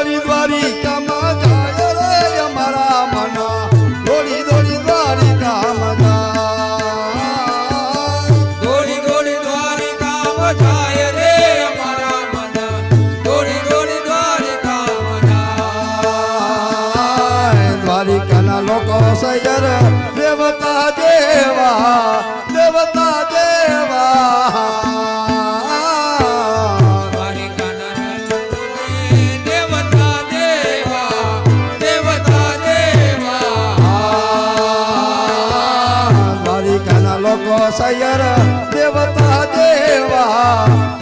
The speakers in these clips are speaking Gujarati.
દોડી દ્વારી કામાં જાય રે અમારા મના. દોડી દોડી દ્વારી કામ દોડી દોડી દ્વારિકાના લોકો સૈયર દેવતા દેવા. સૈયર દેવતા દેવા.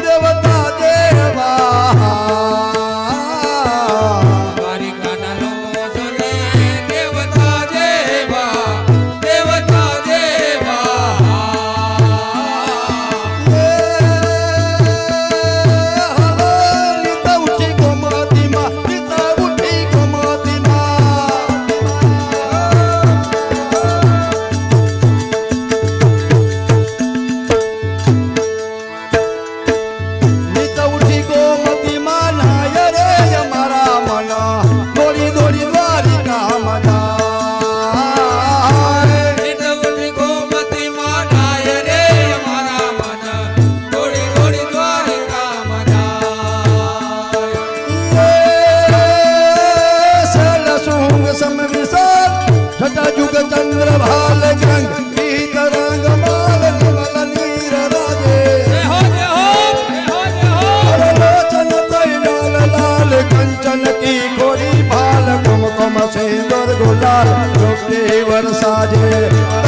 વરસાજે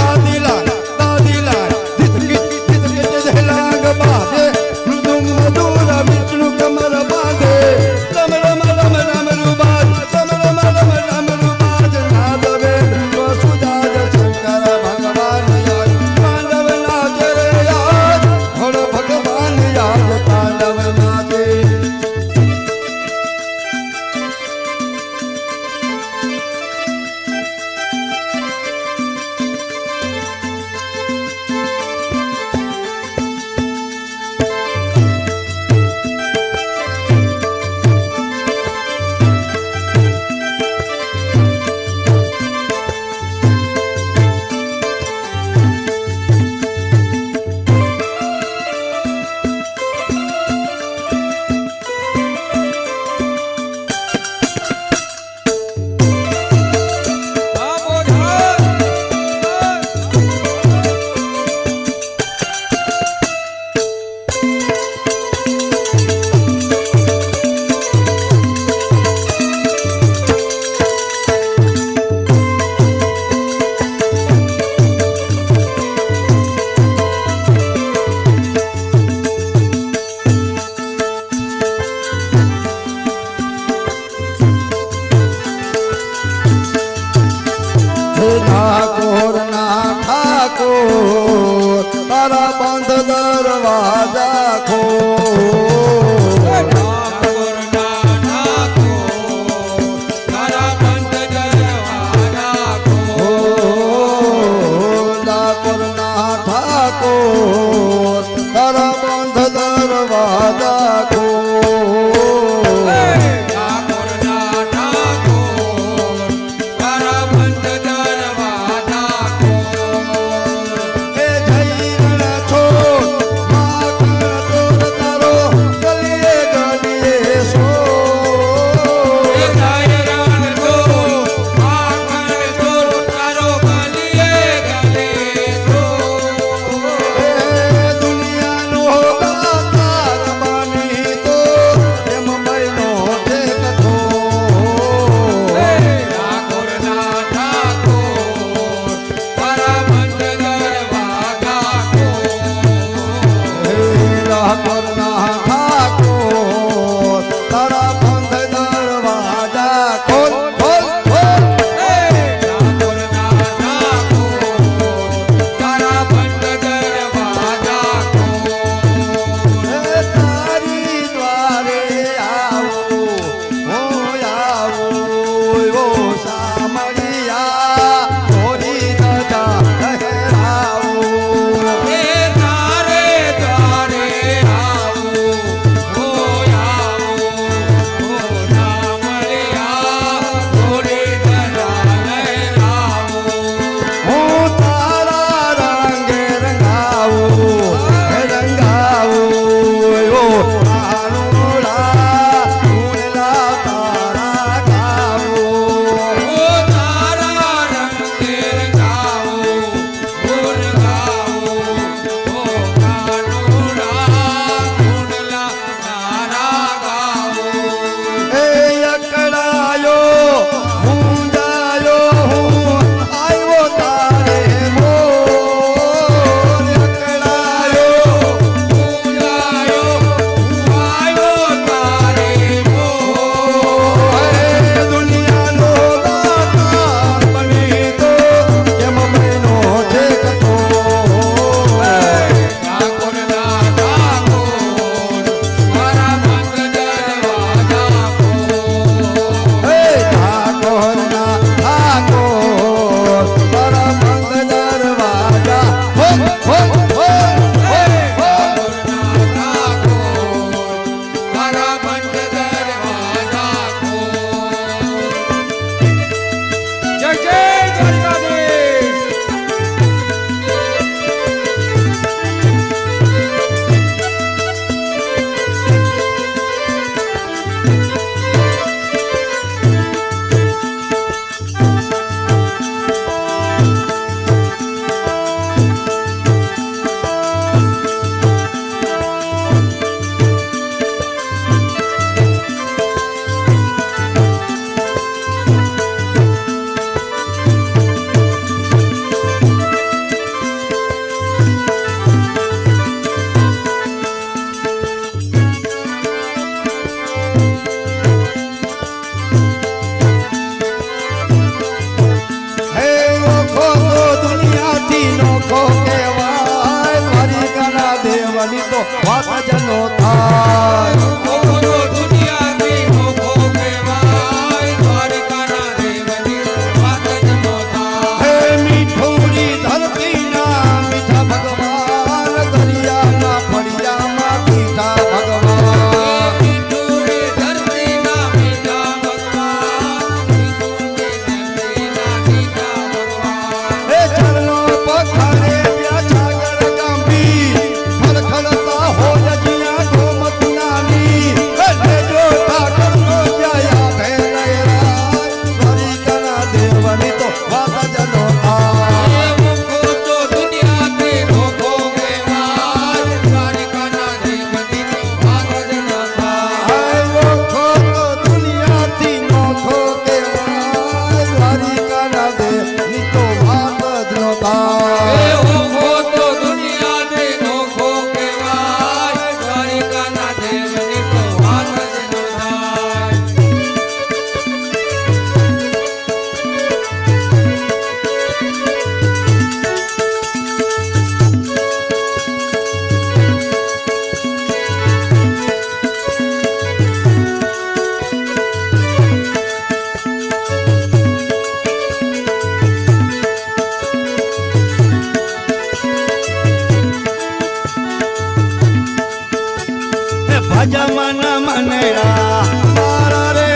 ભજ મન મનરા તારા રે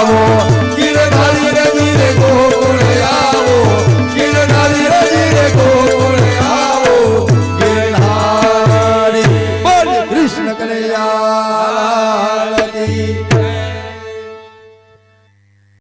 পাবো